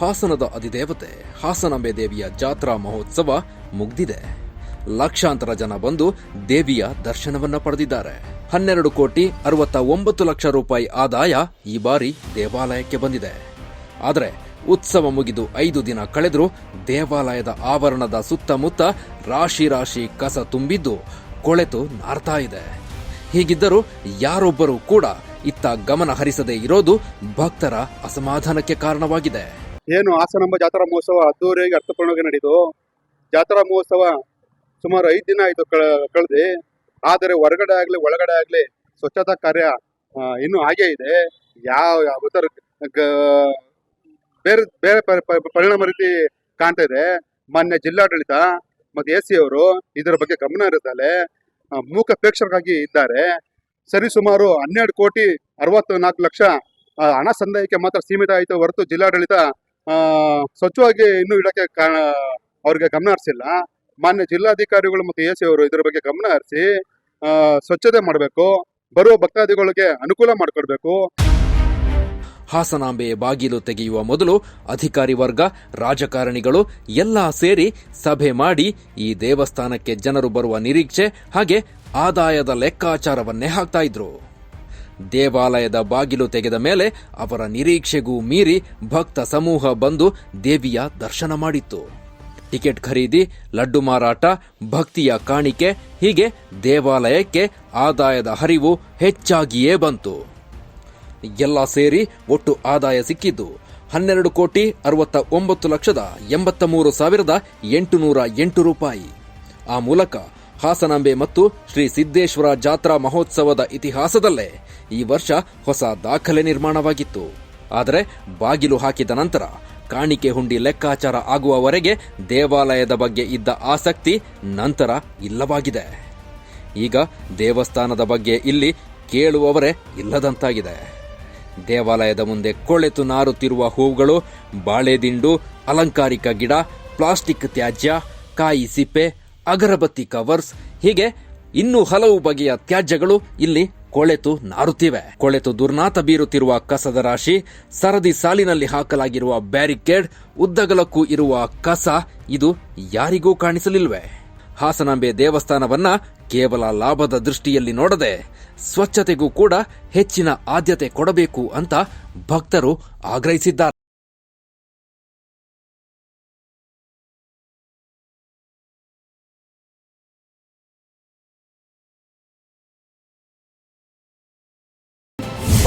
ಹಾಸನದ ಅಧಿದೇವತೆ ಹಾಸನಾಂಬೆ ದೇವಿಯ ಜಾತ್ರಾ ಮಹೋತ್ಸವ ಮುಗ್ದಿದೆ. ಲಕ್ಷಾಂತರ ಜನ ಬಂದು ದೇವಿಯ ದರ್ಶನವನ್ನ ಪಡೆದಿದ್ದಾರೆ. ಹನ್ನೆರಡು ಕೋಟಿ ಅರವತ್ತ ಒಂಬತ್ತು ಲಕ್ಷ ರೂಪಾಯಿ ಆದಾಯ ಈ ಬಾರಿ ದೇವಾಲಯಕ್ಕೆ ಬಂದಿದೆ. ಆದರೆ ಉತ್ಸವ ಮುಗಿದು ಐದು ದಿನ ಕಳೆದರೂ ದೇವಾಲಯದ ಆವರಣದ ಸುತ್ತಮುತ್ತ ರಾಶಿ ರಾಶಿ ಕಸ ತುಂಬಿದ್ದು ಕೊಳೆತು ನಾರ್ತಾ ಇದೆ. ಹೀಗಿದ್ದರೂ ಯಾರೊಬ್ಬರೂ ಕೂಡ ಇತ್ತ ಗಮನ ಹರಿಸದೇ ಇರೋದು ಭಕ್ತರ ಅಸಮಾಧಾನಕ್ಕೆ ಕಾರಣವಾಗಿದೆ. ಏನು ಹಾಸನಾಂಬ ಜಾತ್ರಾ ಮಹೋತ್ಸವ ಅದ್ದೂರಿಯಾಗಿ ಅರ್ಥಪೂರ್ಣವಾಗಿ ನಡೆಯಿತು ಜಾತ್ರಾ ಮಹೋತ್ಸವ ಸುಮಾರು ಐದು ದಿನ ಆಯಿತು ಕಳೆದು. ಆದರೆ ಹೊರಗಡೆ ಆಗಲಿ ಒಳಗಡೆ ಆಗಲಿ ಸ್ವಚ್ಛತಾ ಕಾರ್ಯ ಇನ್ನೂ ಹಾಗೆ ಇದೆ. ಯಾವ ಯಾವ ಥರ ಬೇರೆ ಬೇರೆ ಪರಿಣಾಮ ರೀತಿ ಕಾಣ್ತಾ ಇದೆ. ಮಾನ್ಯ ಜಿಲ್ಲಾಡಳಿತ ಮತ್ತು ಎ ಸಿ ಅವರು ಇದರ ಬಗ್ಗೆ ಗಮನ ಆ, ಮೂಕ ಪ್ರೇಕ್ಷಕರಾಗಿ ಇದ್ದಾರೆ. ಸರಿಸುಮಾರು ಹನ್ನೆರಡು ಕೋಟಿ ಅರವತ್ತು ನಾಲ್ಕು ಲಕ್ಷ ಹಣ ಸಂದಾಯಕ್ಕೆ ಮಾತ್ರ ಸೀಮಿತ ಆಯಿತು ಹೊರತು ಜಿಲ್ಲಾಡಳಿತ ಸ್ವಚ್ಛವಾಗಿ ಇನ್ನೂ ಇಡಕ್ಕೆ ಅವ್ರಿಗೆ ಗಮನ ಹರಿಸಿಲ್ಲ. ಮಾನ್ಯ ಜಿಲ್ಲಾಧಿಕಾರಿಗಳು ಮತ್ತು ಎ ಸಿ ಅವರು ಇದರ ಬಗ್ಗೆ ಗಮನ ಹರಿಸಿ ಸ್ವಚ್ಛತೆ ಮಾಡಬೇಕು, ಬರುವ ಭಕ್ತಾದಿಗಳಿಗೆ ಅನುಕೂಲ ಮಾಡಿಕೊಡ್ಬೇಕು. ಹಾಸನಾಂಬೆ ಬಾಗಿಲು ತೆಗೆಯುವ ಮೊದಲು ಅಧಿಕಾರಿ ವರ್ಗ, ರಾಜಕಾರಣಿಗಳು ಎಲ್ಲ ಸೇರಿ ಸಭೆ ಮಾಡಿ ಈ ದೇವಸ್ಥಾನಕ್ಕೆ ಜನರು ಬರುವ ನಿರೀಕ್ಷೆ ಹಾಗೆ ಆದಾಯದ ಲೆಕ್ಕಾಚಾರವನ್ನೇ ಹಾಕ್ತಾ ಇದ್ರು. ದೇವಾಲಯದ ಬಾಗಿಲು ತೆಗೆದ ಮೇಲೆ ಅವರ ನಿರೀಕ್ಷೆಗೂ ಮೀರಿ ಭಕ್ತ ಸಮೂಹ ಬಂದು ದೇವಿಯ ದರ್ಶನ ಮಾಡಿತ್ತು. ಟಿಕೆಟ್ ಖರೀದಿ, ಲಡ್ಡು ಮಾರಾಟ, ಭಕ್ತಿಯ ಕಾಣಿಕೆ, ಹೀಗೆ ದೇವಾಲಯಕ್ಕೆ ಆದಾಯದ ಹರಿವು ಹೆಚ್ಚಾಗಿಯೇ ಬಂತು. ಎಲ್ಲ ಸೇರಿ ಒಟ್ಟು ಆದಾಯ ಸಿಕ್ಕಿದ್ದು ಹನ್ನೆರಡು ಕೋಟಿ ಅರವತ್ತ ಒಂಬತ್ತು ಲಕ್ಷದ ಎಂಬತ್ತ ಮೂರು ಸಾವಿರದ ಎಂಟುನೂರ ಎಂಟು ರೂಪಾಯಿ. ಆ ಮೂಲಕ ಹಾಸನಾಂಬೆ ಮತ್ತು ಶ್ರೀ ಸಿದ್ದೇಶ್ವರ ಜಾತ್ರಾ ಮಹೋತ್ಸವದ ಇತಿಹಾಸದಲ್ಲೇ ಈ ವರ್ಷ ಹೊಸ ದಾಖಲೆ ನಿರ್ಮಾಣವಾಗಿತ್ತು. ಆದರೆ ಬಾಗಿಲು ಹಾಕಿದ ನಂತರ ಕಾಣಿಕೆ ಹುಂಡಿ ಲೆಕ್ಕಾಚಾರ ಆಗುವವರೆಗೆ ದೇವಾಲಯದ ಬಗ್ಗೆ ಇದ್ದ ಆಸಕ್ತಿ ನಂತರ ಇಲ್ಲವಾಗಿದೆ. ಈಗ ದೇವಸ್ಥಾನದ ಬಗ್ಗೆ ಇಲ್ಲಿ ಕೇಳುವವರೇ ಇಲ್ಲದಂತಾಗಿದೆ. ದೇವಾಲಯದ ಮುಂದೆ ಕೊಳೆತು ನಾರುತ್ತಿರುವ ಹೂವುಗಳು, ಬಾಳೆದಿಂಡು, ಅಲಂಕಾರಿಕ ಗಿಡ, ಪ್ಲಾಸ್ಟಿಕ್ ತ್ಯಾಜ್ಯ, ಕಾಯಿ ಸಿಪ್ಪೆ ಅಗರಬತ್ತಿ ಕವರ್ಸ್ ಹೀಗೆ ಇನ್ನೂ ಹಲವು ಬಗೆಯ ತ್ಯಾಜ್ಯಗಳು ಇಲ್ಲಿ ಕೊಳೆತು ನಾರುತ್ತಿವೆ. ಕೊಳೆತು ದುರ್ನಾತ ಬೀರುತ್ತಿರುವ ಕಸದ ರಾಶಿ, ಸರದಿ ಸಾಲಿನಲ್ಲಿ ಹಾಕಲಾಗಿರುವ ಬ್ಯಾರಿಕೇಡ್, ಉದ್ದಗಲಕ್ಕೂ ಇರುವ ಕಸ, ಇದು ಯಾರಿಗೂ ಕಾಣಿಸಲಿಲ್ವೆ? ಹಾಸನಾಂಬೆ ದೇವಸ್ಥಾನವನ್ನ ಕೇವಲ ಲಾಭದ ದೃಷ್ಟಿಯಲ್ಲಿ ನೋಡದೆ, ಸ್ವಚ್ಛತೆಗೂ ಕೂಡ ಹೆಚ್ಚಿನ ಆದ್ಯತೆ ಕೊಡಬೇಕು ಅಂತ ಭಕ್ತರು ಆಗ್ರಹಿಸಿದ್ದಾರೆ.